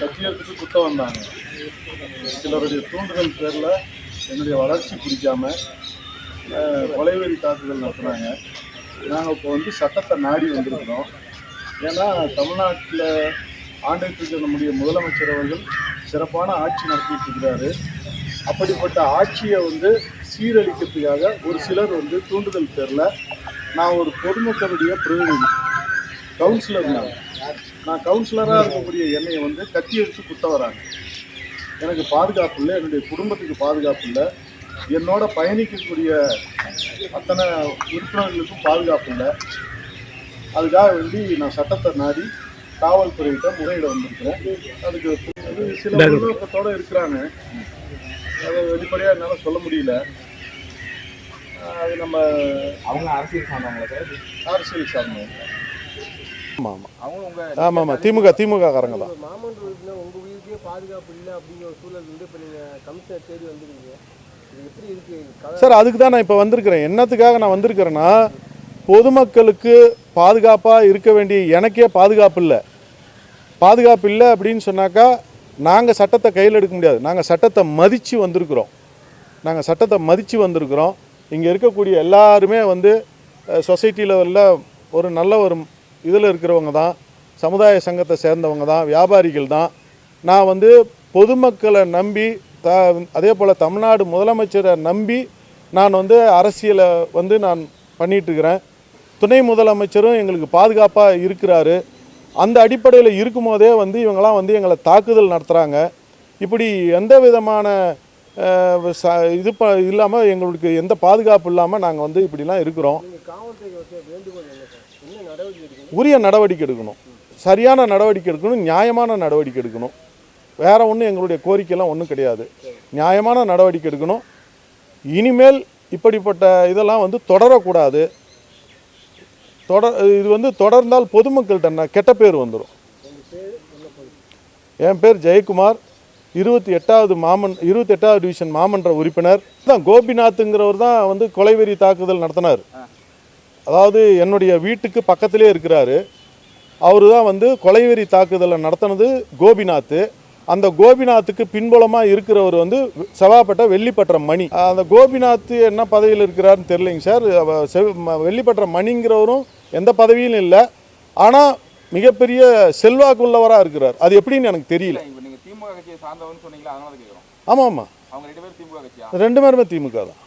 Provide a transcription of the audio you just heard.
சத்தியத்துக்கு குத்த வந்தாங்க. சிலருடைய தூண்டுதல் பேரில் என்னுடைய வளர்ச்சி பிடிக்காம கொலைவெறி தாக்குதல் நடத்துனாங்க. நாங்கள் இப்போ வந்து சட்டத்தை நாடி வந்திருக்கிறோம். ஏன்னா தமிழ்நாட்டில் ஆண்டுகிட்டு இருக்கிற நம்முடைய முதலமைச்சர் அவர்கள் சிறப்பான ஆட்சி நடத்திட்டு இருக்கிறாரு. அப்படிப்பட்ட ஆட்சியை வந்து சீரழிக்கிறதுக்காக ஒரு சிலர் வந்து தூண்டுதல் பேரில் நான் ஒரு பொதுமக்களுடைய பிரதிநிதி கவுன்சிலர் நான். நான் கவுன்சிலராக இருக்கக்கூடிய என்னையை வந்து கத்தி எடுத்து குத்த வராங்க. எனக்கு பாதுகாப்பு இல்லை என்னுடைய குடும்பத்துக்கு பாதுகாப்பு இல்லை. என்னோட பயணிக்கக்கூடிய அத்தனை உறுப்பினர்களுக்கும் பாதுகாப்பு இல்லை. அதுக்காக வேண்டி நான் சட்டத்தை நாடி காவல்துறையிட்ட முறையிட வந்திருக்கிறேன். அதுக்கு அது சில உள்நோக்கத்தோடு இருக்கிறாங்க. அதை வெளிப்படையாக என்னால் சொல்ல முடியல. அது நம்ம அவங்க அரசியல் சார்ந்தவங்களா சார்? அரசியல் சார்ந்தவங்க. ஆமாம் ஆமாம் ஆமாம் ஆமாம் திமுக திமுக காரங்க தான். சார் அதுக்கு தான் நான் இப்போ வந்திருக்கிறேன். என்னத்துக்காக நான் வந்திருக்கிறேன்னா பொதுமக்களுக்கு பாதுகாப்பாக இருக்க வேண்டிய எனக்கே பாதுகாப்பு இல்லை. பாதுகாப்பு இல்லை அப்படின்னு சொன்னாக்கா நாங்கள் சட்டத்தை கையில் எடுக்க முடியாது. நாங்கள் சட்டத்தை மதித்து வந்திருக்கிறோம். நாங்கள் சட்டத்தை மதித்து வந்திருக்கிறோம். இங்கே இருக்கக்கூடிய எல்லாருமே வந்து சொசைட்டி லெவலில் ஒரு நல்ல ஒரு இதில் இருக்கிறவங்க தான் சமுதாய சங்கத்தை சேர்ந்தவங்க தான் வியாபாரிகள் தான். நான் வந்து பொதுமக்களை நம்பி த அதே போல் தமிழ்நாடு முதலமைச்சரை நம்பி நான் வந்து அரசியலை வந்து நான் பண்ணிகிட்ருக்கிறேன் துணை முதலமைச்சரும் எங்களுக்கு பாதுகாப்பாக இருக்கிறாரு. அந்த அடிப்படையில் இருக்கும்போதே வந்து இவங்கெல்லாம் வந்து எங்களை தாக்குதல் நடத்துகிறாங்க இப்படி எந்த விதமான இது ப இல்லாமல் எங்களுக்கு எந்த பாதுகாப்பு இல்லாமல் நாங்கள் வந்து இப்படிலாம் இருக்கிறோம். உரிய நடவடிக்கை எடுக்கணும். சரியான நடவடிக்கை எடுக்கணும் நியாயமான நடவடிக்கை எடுக்கணும். வேறு ஒன்றும் எங்களுடைய கோரிக்கைலாம் ஒன்றும் கிடையாது. நியாயமான நடவடிக்கை எடுக்கணும். இனிமேல் இப்படிப்பட்ட இதெல்லாம் வந்து தொடரக்கூடாது. தொடர் இது வந்து தொடர்ந்தால் பொதுமக்கள்கிட்ட கெட்ட பேர் வந்துடும் என் பேர் ஜெயக்குமார். இருபத்தி எட்டாவது மாமன் இருபத்தி எட்டாவது டிவிஷன் மாமன்ற உறுப்பினர். தான் கோபிநாத்துங்கிறவர் தான் வந்து கொலைவெறி தாக்குதல் நடத்தினார். அதாவது என்னுடைய வீட்டுக்கு பக்கத்திலே இருக்கிறாரு. அவர் தான் வந்து கொலைவெறி தாக்குதலை நடத்தினது கோபிநாத் அந்த கோபிநாத்துக்கு பின்புலமாக இருக்கிறவர் வந்து செவாப்பட்ட வெள்ளிப்பற்ற மணி. அந்த கோபிநாத் என்ன பதவியில் இருக்கிறாருன்னு தெரியலைங்க சார். வெள்ளிப்பற்ற மணிங்கிறவரும் எந்த பதவியிலும் இல்லை. ஆனால் மிகப்பெரிய செல்வாக்குள்ளவராக இருக்கிறார். அது எப்படின்னு எனக்கு தெரியல. கட்சியை சொன்னீங்களா? அதனால கேட்குறோம் ஆமாம் ஆமாம் அவங்க ரெண்டு பேரும் திமுக கட்சியா? ரெண்டு பேருமே திமுக தான்.